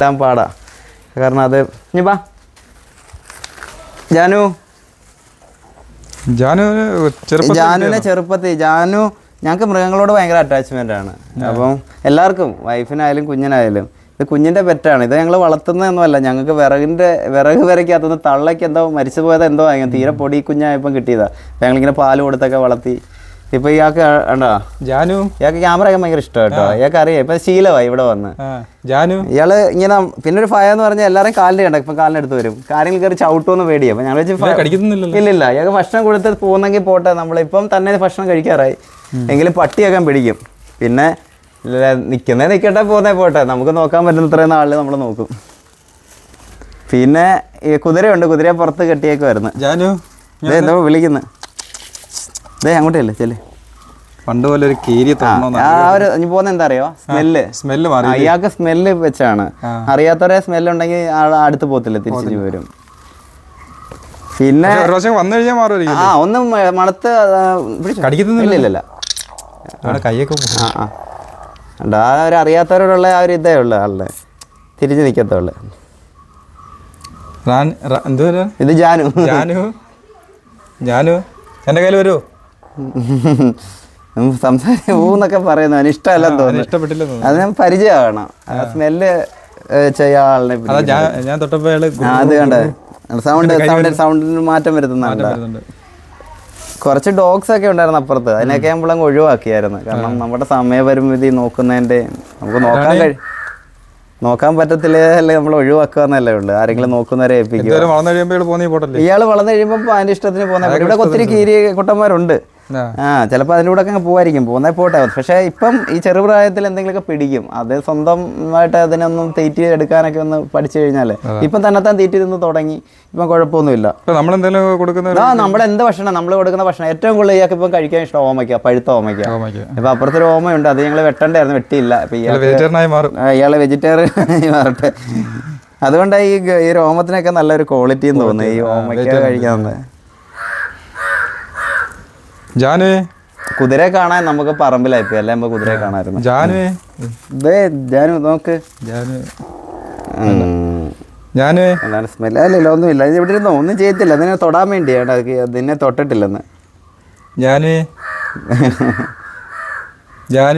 കിട്ടാൻ പാടാ. കാരണം അത് ഇനി പാ ജാനു. ജാനുവിനെ ചെറുപ്പത്തിൽ. ജാനു ഞങ്ങൾക്ക് മൃഗങ്ങളോട് ഭയങ്കര അറ്റാച്ച്മെന്റ് ആണ്. അപ്പം എല്ലാവർക്കും വൈഫിനായാലും കുഞ്ഞിനായാലും ഇത് കുഞ്ഞിന്റെ പെറ്റാണ്. ഇത് ഞങ്ങൾ വളർത്തുന്നതൊന്നുമല്ല ഞങ്ങൾക്ക് വിറകിന്റെ വിറക് വിറയ്ക്കകത്തുനിന്ന് തള്ളയ്ക്ക് എന്തോ മരിച്ചു പോയത് എന്തോ ആയിരുന്നു. തീരെ പൊടി കുഞ്ഞായപ്പം കിട്ടിയതാ. ഞങ്ങളിങ്ങനെ പാൽ കൊടുത്തൊക്കെ വളർത്തി ഇപ്പൊ ഇയാൾക്ക് ഉണ്ടോ ജാനു. ഇയാൾക്ക് ക്യാമറ ഒക്കെ ഭയങ്കര ഇഷ്ടം കേട്ടോ ഇയാൾക്ക് അറിയാം ഇപ്പൊ ശീലമായി ഇവിടെ വന്ന്. ജാനു. ഇയാൾ ഇങ്ങനെ പിന്നെ ഒരു ഭയം എന്ന് പറഞ്ഞാൽ എല്ലാരും കാലിന്റെ കണ്ടോ? ഇപ്പൊ കാലിനടുത്ത് വരും. കാര്യങ്ങൾ കയറി ചവിട്ടുമെന്ന് പേടിയാ. അപ്പൊ ഞങ്ങൾ ഇല്ലില്ല ഇയാൾക്ക് ഭക്ഷണം കൊടുത്ത് പോകുന്നെങ്കിൽ പോട്ടെ. നമ്മളിപ്പം തന്നെ ഭക്ഷണം കഴിക്കാറായി. എങ്കിലും പട്ടിയൊക്കെ പിടിക്കും. പിന്നെ നിൽക്കുന്നേ നിൽക്കട്ടെ പോകുന്നേ പോട്ടെ. നമുക്ക് നോക്കാൻ പറ്റുന്ന ഇത്രയും നാളിൽ നമ്മൾ നോക്കും. പിന്നെ ഈ കുതിരയുണ്ട്. കുതിരയെ പുറത്ത് കെട്ടിയേക്കുമായിരുന്നു ജാനു എന്തോ വിളിക്കുന്നു. ഇതേ അങ്ങോട്ടല്ലേ ചെല്ലേ പണ്ട് പോലെ ഒരു കീരി ഒരു ഇനി പോകുന്ന എന്താ അറിയോ സ്മെല്ല്. സ്മെല്ല് അയാൾക്ക് സ്മെല്ല് വെച്ചാണ്. അറിയാത്തവരെ സ്മെല്ല് ഉണ്ടെങ്കിൽ ആൾ അടുത്ത് പോകത്തില്ല തിരിച്ചു വരും. പിന്നെ വന്നു കഴിഞ്ഞാൽ മാറുമായിരിക്കും ആ ഒന്ന് മണത്ത് കടിക്കുന്നില്ല കൈയൊക്കെ ആ ഒരു അറിയാത്തവരോടുള്ള ആ ഒരു ഇതേ ഉള്ളു ആളുടെ. തിരിഞ്ഞു നിൽക്കത്തുള്ളു ഇത് ജാനു. ജാനു? ജാനു? എന്റെ കയ്യിൽ വരുമോ സംസാരിച്ച് ഊന്നൊക്കെ പറയുന്നു. അവന് ഇഷ്ടമല്ലെന്ന് തോന്നുന്നു. ഇഷ്ടപ്പെട്ടില്ല അത് ഞാൻ പരിചയമാണ്. ആ സ്മെല്ല് ചെയ്യാൻ ആളിനെ ഞാൻ ആ, അത് കണ്ടേ. സൗണ്ട് സൗണ്ട് സൗണ്ടിന് മാറ്റം വരുത്തുന്നുണ്ട്. കുറച്ച് ഡോഗ്സ് ഒക്കെ ഉണ്ടായിരുന്നു അപ്പുറത്ത്. അതിനൊക്കെ നമ്മളങ്ങ് ഒഴിവാക്കിയായിരുന്നു. കാരണം നമ്മുടെ സമയപരിമിതി നോക്കുന്നതിന്റെ നമുക്ക് നോക്കാൻ കഴി നോക്കാൻ പറ്റത്തില്ലേ? അല്ലേ നമ്മൾ ഒഴിവാക്കുക എന്നല്ലേ ഉള്ളു. ആരെങ്കിലും നോക്കുന്നവരെ ഏൽപ്പിക്കും കഴിയുമ്പോ ഇയാൾ വളർന്നു കഴിയുമ്പോൾ അതിന്റെ ഇഷ്ടത്തിന് പോകുന്ന ഇവിടെ ഒത്തിരി കീരി കുട്ടന്മാരുണ്ട്. ചിലപ്പോൾ അതിന്റെ കൂടെ ഒക്കെ അങ്ങ് പോവായിരിക്കും. പോകുന്നേ പോട്ടെ. പക്ഷേ ഇപ്പം ഈ ചെറുപ്രായത്തിൽ എന്തെങ്കിലുമൊക്കെ പിടിക്കും. അത് സ്വന്തമായിട്ട് അതിനൊന്നും തീറ്റി എടുക്കാനൊക്കെ ഒന്ന് പഠിച്ചു കഴിഞ്ഞാൽ ഇപ്പം തന്നെത്താൻ തീറ്റി നിന്ന് തുടങ്ങി. ഇപ്പം കുഴപ്പമൊന്നുമില്ല. ആ നമ്മൾ എന്ത് ഭക്ഷണം നമ്മൾ കൊടുക്കുന്ന ഭക്ഷണം. ഏറ്റവും കൂടുതൽ ഇയാൾക്ക് ഇപ്പം കഴിക്കാൻ ഇഷ്ടം ഓമയ്ക്ക പഴുത്ത ഓമയ്ക്ക. ഇപ്പൊ അപ്പുറത്തൊരു ഓമയുണ്ട്. അത് ഞങ്ങൾ വെട്ടണ്ടായിരുന്നു വെട്ടിയില്ല. ഇയാളെ വെജിറ്റേറിയൻ മാറട്ടെ. അതുകൊണ്ടാണ് ഈ ഈ രോമത്തിനൊക്കെ നല്ലൊരു ക്വാളിറ്റി എന്ന് തോന്നുന്നു ഈ ഓമയ്ക്ക കഴിക്കാൻ ജാനുവേ കുതിരയെ കാണാൻ നമുക്ക് പറമ്പിലായി പോയി. അല്ലേ കുതിരെ കുതിരയെ കാണാമായിരുന്നു. ജാനുവേ ദേ ജാനു നോക്ക്. ജാനു. ജാനുവേ എന്താണ് സ്മെൽ അല്ലല്ല ഒന്നുമില്ല. ഇത് ഇവിടെ ഇരുന്നോ? ഒന്നും ചെയ്യത്തില്ല. അതിനെ തൊടാൻ വേണ്ടിയാണ്. അത് നിന്നെ തൊട്ടിട്ടില്ലെന്ന്. ഞാൻ ഞാൻ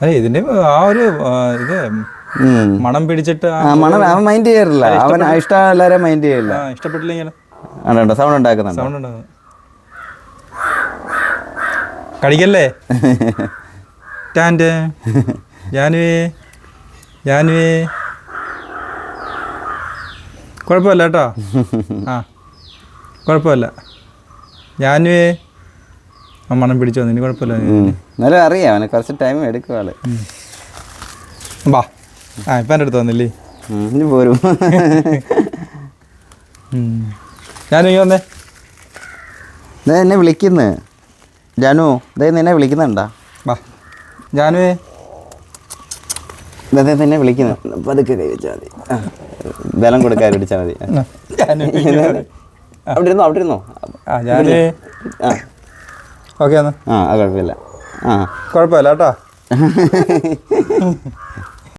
അതെ ഇതിന്റെ ആ ഒരു ഇത്. മണം പിടിച്ചിട്ട് മണം അവൻ മൈൻഡ് ചെയ്യാറില്ല. അവൻ ഇഷ്ടം എല്ലാവരും മൈൻഡ് ചെയ്യില്ല. ഇഷ്ടപ്പെട്ടില്ല സൗണ്ട് ഉണ്ടാക്കുന്നുണ്ട്. സൗണ്ട് ഉണ്ടാകും കടിക്കല്ലേ ടാന്റെ ജാനുവേ ജാനുവേ. കുഴപ്പമില്ല കേട്ടോ. ആ കുഴപ്പമില്ല. ജാനുവേ. ആ മണം പിടിച്ചു വന്നു ഇനി കുഴപ്പമില്ല. എന്നാലും അറിയാം അവനെ കുറച്ച് ടൈം എടുക്കും ആൾ. ബാ ആ ഇപ്പം എന്റെ അടുത്ത് വന്നില്ലേ? ഇനി പോരും. ഇങ്ങ് വന്നേ. എന്നെ വിളിക്കുന്നു. ജാനു ഇതേ നിന്നെ വിളിക്കുന്നുണ്ടാ. വാ. ജാനുവേ ദേ, ദേ നിന്നെ വിളിക്കുന്നു. പതുക്കെ കൈ വെച്ചാൽ മതി. ബലം കൊടുക്കാൻ പിടിച്ചാൽ മതി. അവിടെ ഇരുന്നോ അവിടെ ഇരുന്നോ ആ ഓക്കെ ആ അത് കുഴപ്പമില്ല. ആ. കുഴപ്പമില്ല കേട്ടോ.